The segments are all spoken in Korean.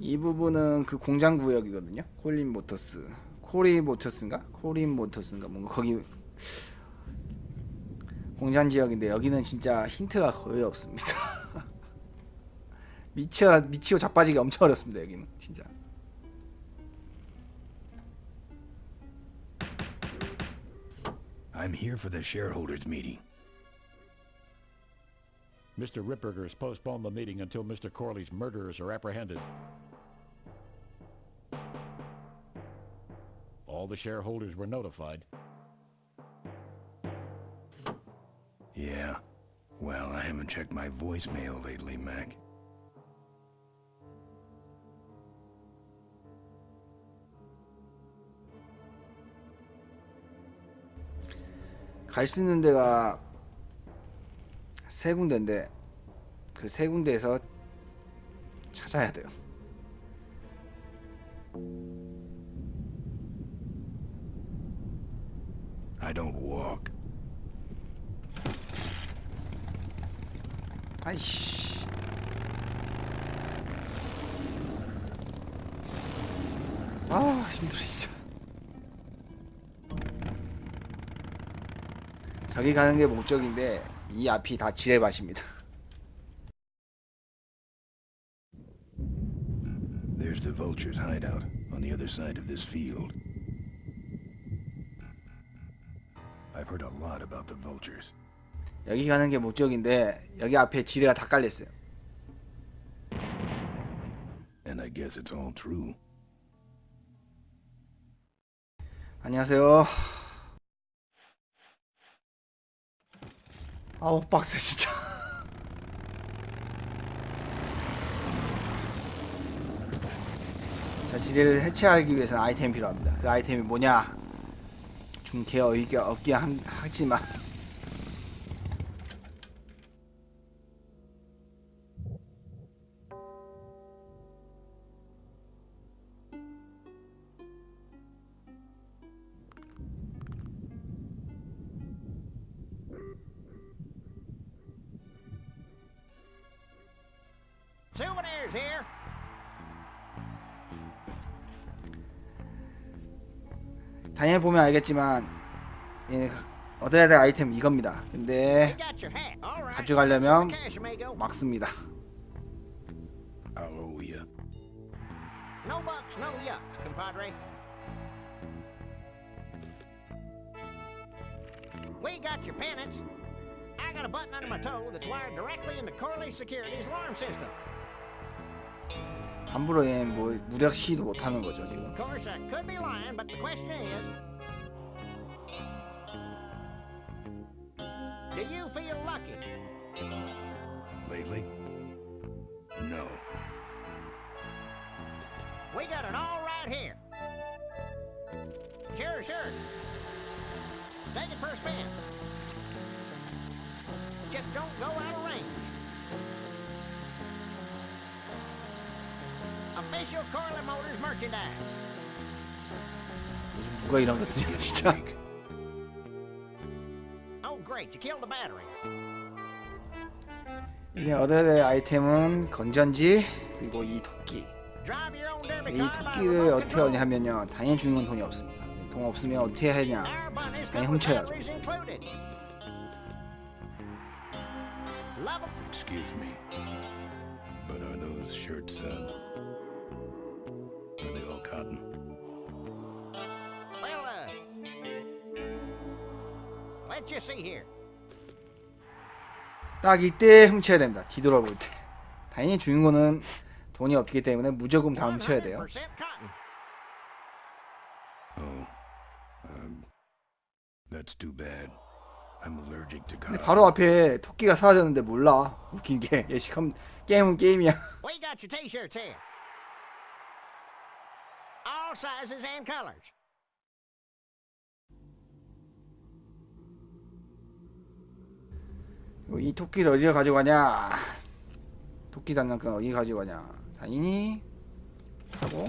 이 부분은 그 공장 구역이거든요. 콜린 모터스, 코리 모터스인가? 코린 모터스인가? 뭔가 거기 공장 지역인데 여기는 진짜 힌트가 거의 없습니다. 미치가 미치고 자빠지기 엄청 어렵습니다. 여기는 진짜. I'm here for the shareholders meeting. Mr. Ripperger has postponed the meeting until Mr. Corley's murderers are apprehended. the shareholders were notified. Yeah. Well, I haven't checked my voicemail lately, Mac. 갈 수 있는 데가 세 군데인데 그 세 군데에서 찾아야 돼요. 아이씨. 아 힘들어 진짜. 저기 가는 게 목적인데 이 앞이 다 지뢰밭입니다. There's the vulture's hideout on the other side of this field. I've heard a lot about the vultures. 여기 가는 게 목적인데 여기 앞에 지뢰가 다 깔렸어요. And I guess it's all true. 안녕하세요. 아우 빡세 진짜. 자 지뢰를 해체하기 위해서는 아이템이 필요합니다. 그 아이템이 뭐냐? 좀 개어이가 없긴 한- 하지만 Souvenirs here. 당연히 보면 알겠지만 예, 얻어야 될 아이템 이겁니다. 근데. 가져가려면. 막습니다. No bucks, no yucks, compadre. We got your penance. I got a button under my toe that's wired directly into Corley Security's alarm system. 함부로 얘 뭐 무력 시도 못 하는 거죠 지금. Of course, I could be lying, but the question is Do you feel lucky? Lately? No. We got it all right here. Sure, sure. Take it for a spin. Just don't go out of range. Official Corley Motors merchandise. 무슨 누가 이런 거 쓰냐 진짜. Oh, great, you killed the battery. 이제 얻어야 될 아이템은 건전지 그리고 이 토끼. Drive your own derby 이 car by 토끼를 remote 어떻게 control. 하냐면요 당연히 주는 건 돈이 없습니다. 돈 없으면 어떻게 하냐? Our bunnies 아니, come with 훔쳐야죠. batteries included. Love 'em. Excuse me. But are those shirts, uh. Cotton? Well, uh. Let's just see here. 딱 이때 훔쳐야 됩니다. 뒤돌아볼 때. 당연히 주인공은 돈이 없기 때문에 무조건 다 훔쳐야 돼요. 100% cotton. Oh. Um. That's too bad. I'm allergic to 근데. 바로 앞에 토끼가 사라졌는데 몰라. 웃긴 게 예시컴 게임은 게임이야. We got your t-shirts here. All sizes and colors. 이 토끼를 어디에 가져가냐? 토끼 장난감 어디 가져가냐? 당연히 하고.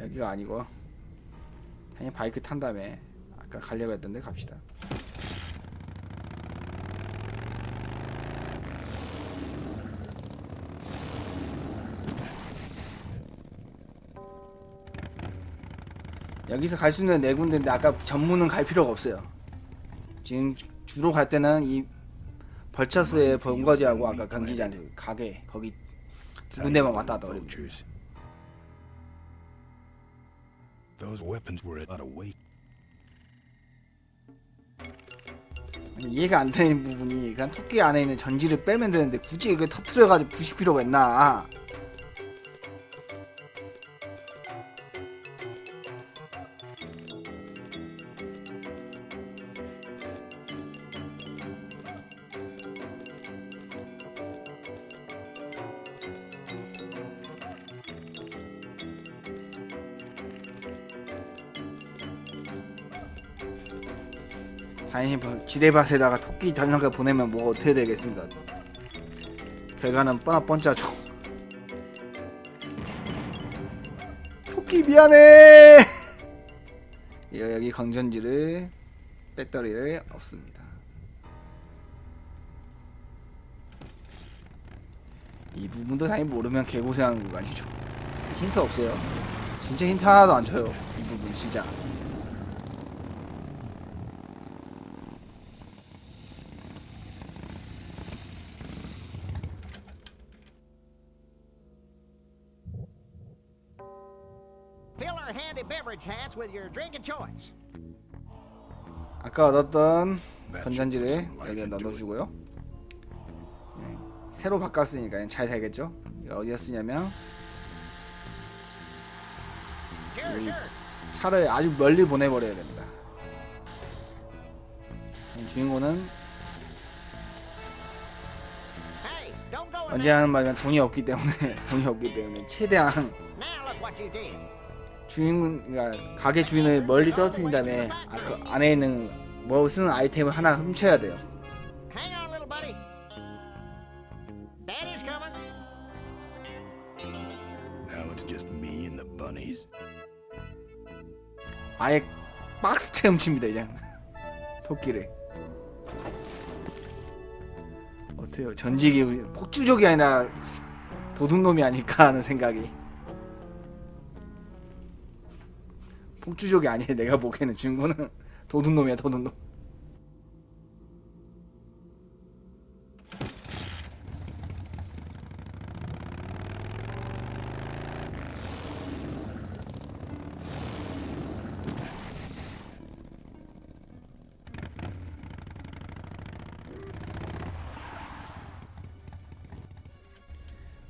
여기가 아니고 당연히 바이크 탄 다음에 아까 가려고 했던데 갑시다. 여기서 갈 수 있는 네 군데인데 아까 전문은 갈 필요가 없어요. 지금 주로 갈 때는 이 벌처스의 본거지하고 아까 경기장 가게 거기 두 군데만 왔다 갔다 거립니다. Vultures. Those weapons were a lot of weight. 아니, 이해가 안 되는 부분이 그냥 토끼 안에 있는 전지를 빼면 되는데 굳이 이걸 터트려가지고 부실 필요가 있나? 다행히 뭐 지뢰밭에다가 토끼 단련가 보내면 뭐 어떻게 되겠습니까? 결과는 뻔하 뻔짜죠. 토끼 미안해. 여기 건전지를 배터리를 없습니다. 이 부분도 당연히 모르면 개고생하는 구간이죠. 힌트 없어요. 진짜 힌트 하나도 안 줘요. 이 부분 진짜. 아까 얻었던 건전지를 it. 넣어주고요. 네, 새로 바꿨으니까 잘 되겠죠? 이거 어디에 쓰냐면. 차를 아주 멀리 보내버려야 됩니다. 이 주인공은 언제. 하는 말이면 돈이 없기 때문에 돈이 없기 때문에 최대한 주인 그러니까 가게 주인을 멀리 떨어뜨린 다음에 아, 그 안에 있는 뭐 쓰는 아이템을 하나 훔쳐야 돼요. 아예 박스채 훔칩니다 그냥. 토끼를. 어때요? 전직이 폭주족이 아니라 도둑놈이 아닐까 하는 생각이 폭주족이 아니에요. 내가 보기에는 주인공은 도둑놈이야 도둑놈.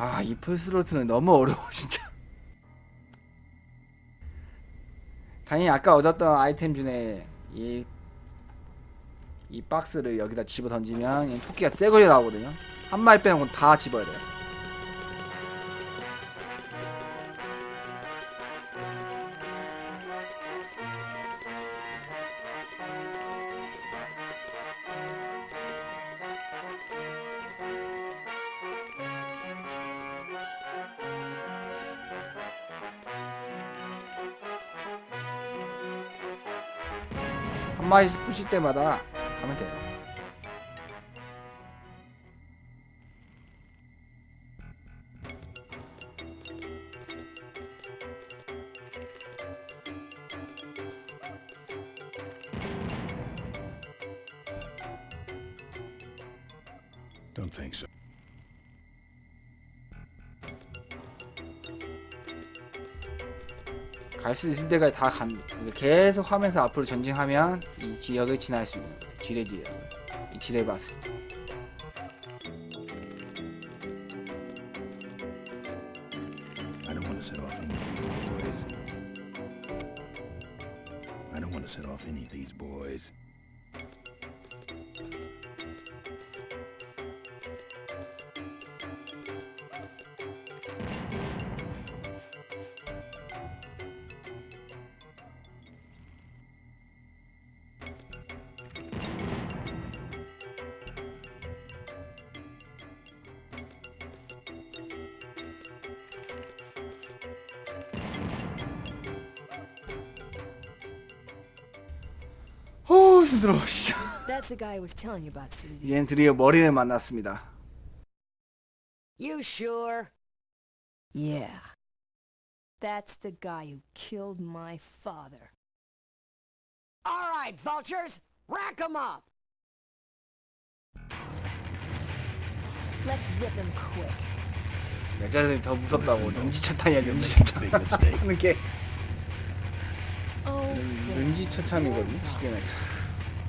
아이 풀스로트는 너무 어려워 진짜 당연히 아까 얻었던 아이템 중에 이, 이 박스를 여기다 집어 던지면 이 토끼가 떼거리 나오거든요. 한 마리 건다 집어야 돼요 부실 때마다 가면 돼요 갈 수 있을 때까지 다 간, 그러니까 계속 하면서 앞으로 전진하면 이 지역을 지날 수 있는 거예요. 지뢰 지역, 이 지뢰밭을. 힘들어 진짜. That's the guy I was telling you about, Susie. 이젠 드디어 머리를 만났습니다. You sure? Yeah. That's the guy who killed my father. All right, vultures, rack 'em up. Let's rip him quick. 여자들이 더 무섭다고 능지처참이야 능지처참. 하는 게 Oh, 능지처참이거든요 쉽게 말해서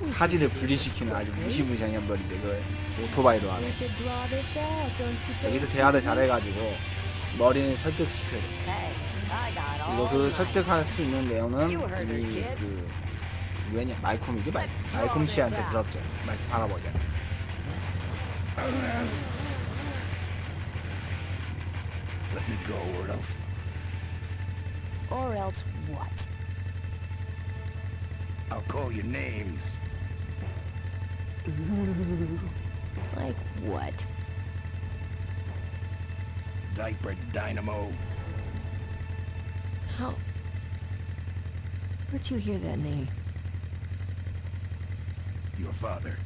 사지를 분리시키는 아주 무시무시한 연벌인데 그걸 오토바이로 하네? 여기서 대화를 잘해가지고 머리는 설득시켜야 돼 all 그. 설득할 수 있는 내용은 이미. 그 누구냐 말콤이지 말 말콤 씨한테 들었죠 말 할아버지한테 Let me go, or else Or else what? I'll call you names. Like what? Diaper Dynamo. How? Where'd you hear that name? Your father.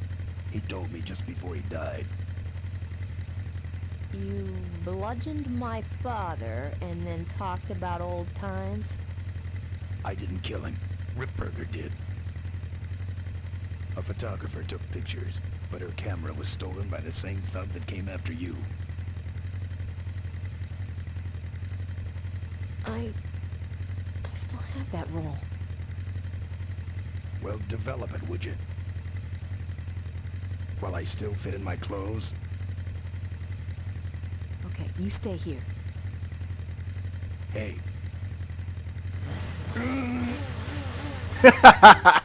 He told me just before he died. You bludgeoned my father and then talked about old times? I didn't kill him. Ripburger did. A photographer took pictures, but her camera was stolen by the same thug that came after you. I... I still have that roll. Well, develop it, would you? While I still fit in my clothes? Okay, you stay here. Hey,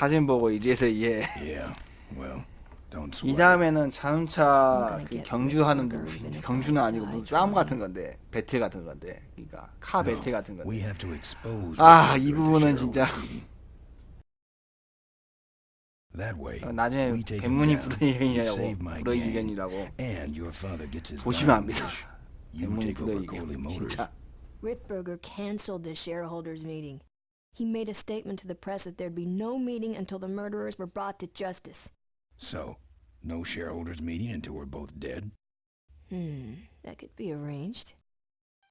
사진 보고 이제서 이해 yeah, well, don't 이 sweat. 다음에는 자동차 그 경주하는 if 경주는 아니고 무슨 싸움. 같은 건데 배틀 같은 건데 그러니까 카 배틀 같은 건데 have to expose. 아, Ripburger 이 to 부분은 진짜. meeting. That way, 어, 나중에 we take him 백문이 down, you 불여일견이라고 save my gang, 불여일견이라고 and your father gets his 보시면 dying 압니다. wish. You 백문이 take over Coley 불여일견 Motors. 진짜 Ripburger canceled the shareholders meeting. He made a statement to the press that there'd be no meeting until the murderers were brought to justice. So, no shareholders meeting until we're both dead. Hmm, that could be arranged.